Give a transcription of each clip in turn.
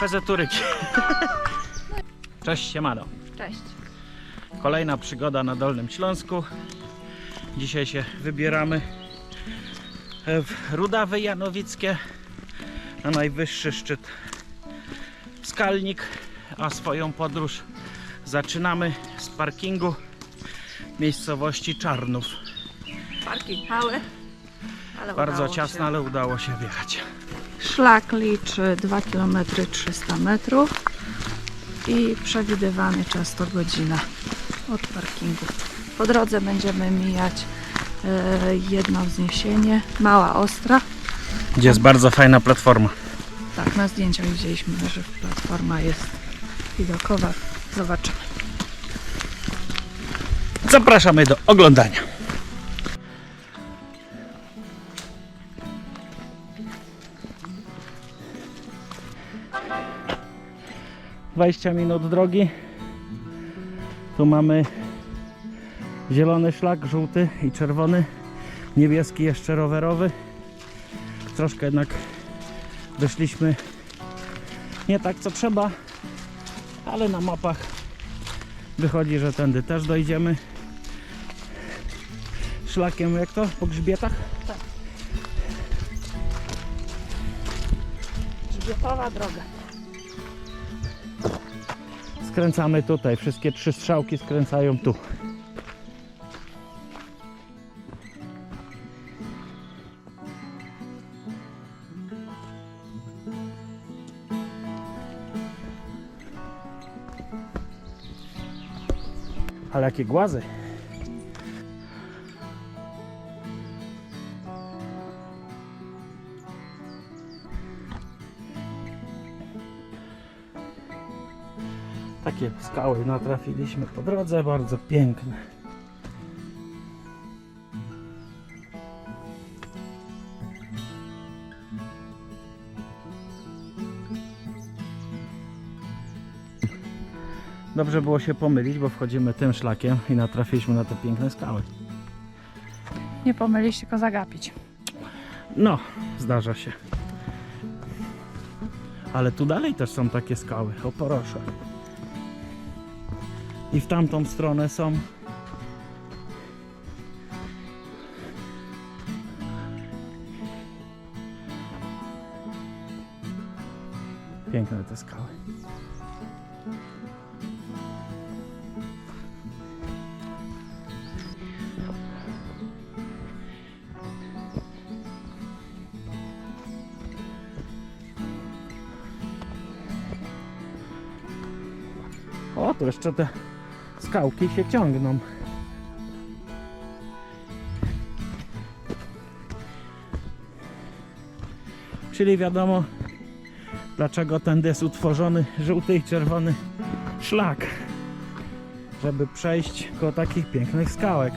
Pezeturyki. Cześć, siemano. Cześć. Kolejna przygoda na Dolnym Śląsku. Dzisiaj się wybieramy w Rudawy Janowickie na najwyższy szczyt Skalnik, a swoją podróż zaczynamy z parkingu miejscowości Czarnów. Parking mały, Bardzo udało ciasno, Się. ale udało się wjechać. Szlak liczy 2 km 300 metrów i przewidywany czas to godzina od parkingu. Po drodze będziemy mijać e, jedno wzniesienie, mała ostra. Gdzie jest bardzo fajna platforma. Tak, na zdjęciach widzieliśmy, że platforma jest widokowa. Zobaczymy. Zapraszamy do oglądania. Dwadzieścia minut drogi. Tu mamy zielony szlak, żółty i czerwony, niebieski jeszcze rowerowy. Troszkę jednak wyszliśmy nie tak co trzeba, ale na mapach wychodzi, że tędy też dojdziemy szlakiem, jak to? Po grzbietach? Grzbietowa droga. Skręcamy tutaj. Wszystkie trzy strzałki skręcają tu. Ale jakie głazy. Takie skały natrafiliśmy po drodze, bardzo piękne. Dobrze było się pomylić, bo wchodzimy tym szlakiem i natrafiliśmy na te piękne skały. Nie pomylić, tylko zagapić. No, zdarza się. Ale tu dalej też są takie skały. O proszę. I w tamtą stronę są. Piękne te skały. O, tu jeszcze te skałki się ciągną. Czyli wiadomo, dlaczego tędy jest utworzony żółty i czerwony szlak, żeby przejść koło takich pięknych skałek.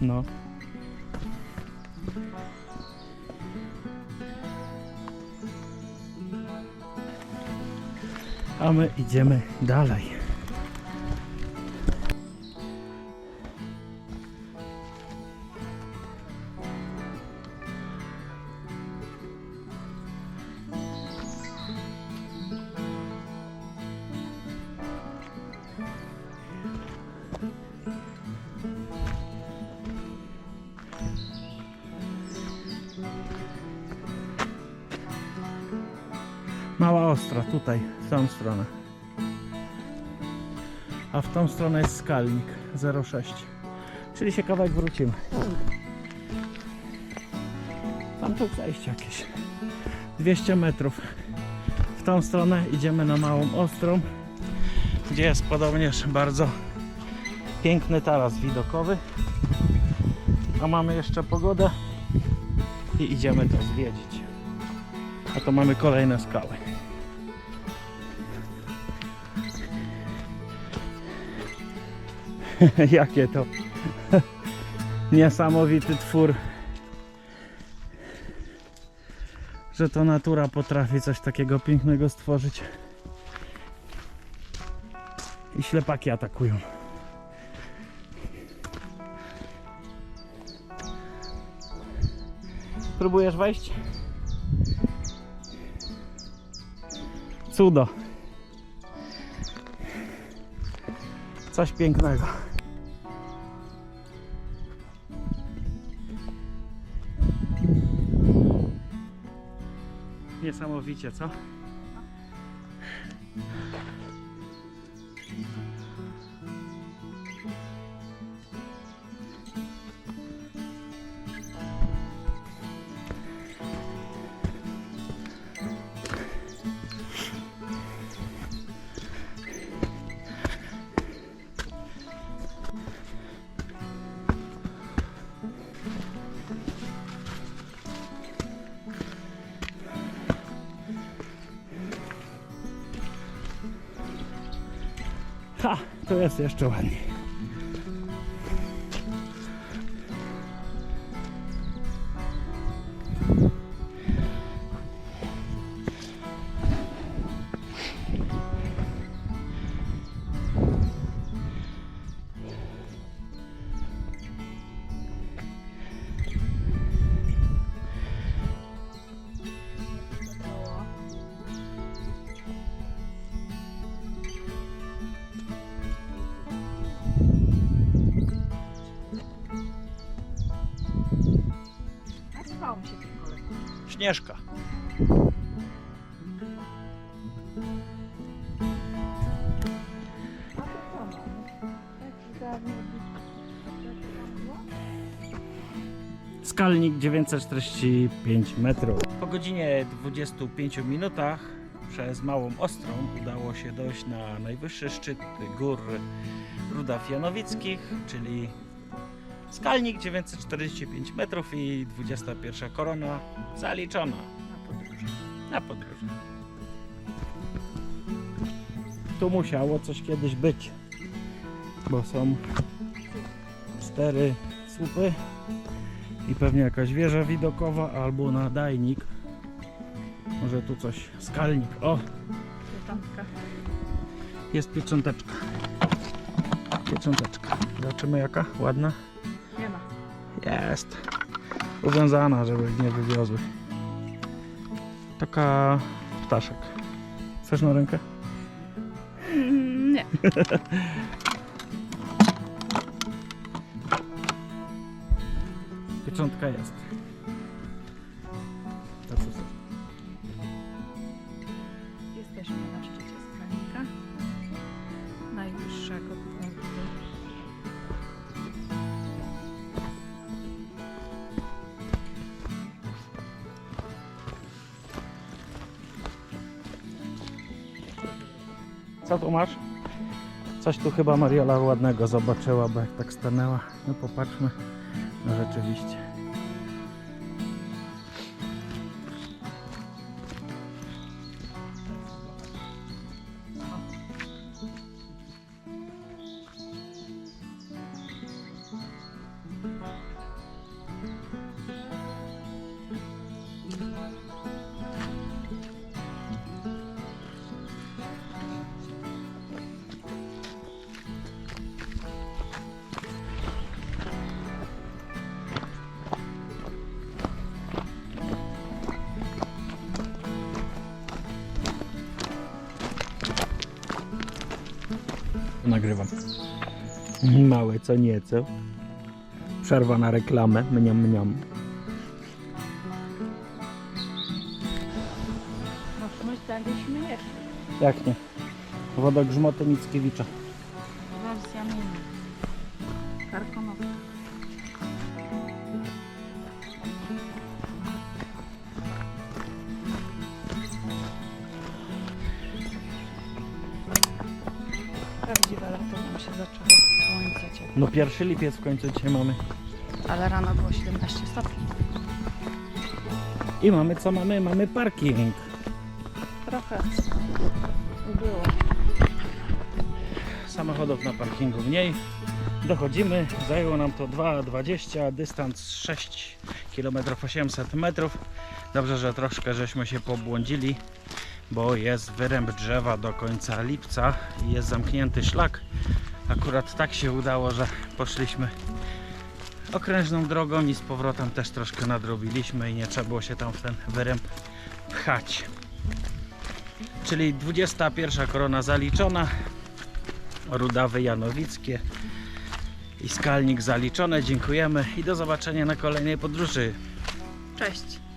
No. A my idziemy dalej. Ostra, tutaj, w tą stronę. A w tą stronę jest skalnik 0,6. Czyli się kawałek wrócimy. Tam tu zejście jakieś. 200 metrów. W tą stronę idziemy na małą ostrą, gdzie jest podobnież bardzo piękny taras widokowy. A mamy jeszcze pogodę i idziemy to zwiedzić. A to mamy kolejne skały. Jakie to niesamowity twór. Że to natura potrafi coś takiego pięknego stworzyć. I ślepaki atakują. Próbujesz wejść? Cudo. Coś pięknego. Niesamowicie, co? Ha, to jest jeszcze ładniej. Śnieżka. Skalnik 945 metrów. Po godzinie 25 minutach przez Małą Ostrą udało się dojść na najwyższy szczyt gór Rudaf Janowickich, czyli skalnik 945 metrów i 21 korona zaliczona na podróży. na podróży. Tu musiało coś kiedyś być, bo są cztery słupy i pewnie jakaś wieża widokowa albo nadajnik. Może tu coś, skalnik. O, Pieczątka. jest piecząteczka. Piecząteczka. Zobaczymy jaka ładna. Jest. Uwiązana, żeby nie wywiozły. Taka ptaszek. Chcesz na rękę? Mm, nie. Pieczątka jest. Co tu masz? Coś tu chyba Mariola ładnego zobaczyła, bo jak tak stanęła. No popatrzmy. No rzeczywiście. Nagrywam. Małe co nieco. Przerwa na reklamę. Mniam, mniam. No, my staliśmy jeszcze. Jak nie? Wodogrzmoty Mickiewicza. Wersja mini. Karkonowa. Się zaczęło. Słońce ciepło. No pierwszy lipiec w końcu dzisiaj mamy. Ale rano było 17 stopni. I mamy co mamy? Mamy parking. Trochę było. Samochodów na parkingu mniej. Dochodzimy. Zajęło nam to 2,20. Dystans 6 km 800 metrów. Dobrze, że troszkę żeśmy się pobłądzili. bo jest wyręb drzewa do końca lipca i jest zamknięty szlak. Akurat tak się udało, że poszliśmy okrężną drogą i z powrotem też troszkę nadrobiliśmy i nie trzeba było się tam w ten wyręb pchać. Czyli 21 korona zaliczona, Rudawy Janowickie i Skalnik zaliczone. Dziękujemy i do zobaczenia na kolejnej podróży. Cześć!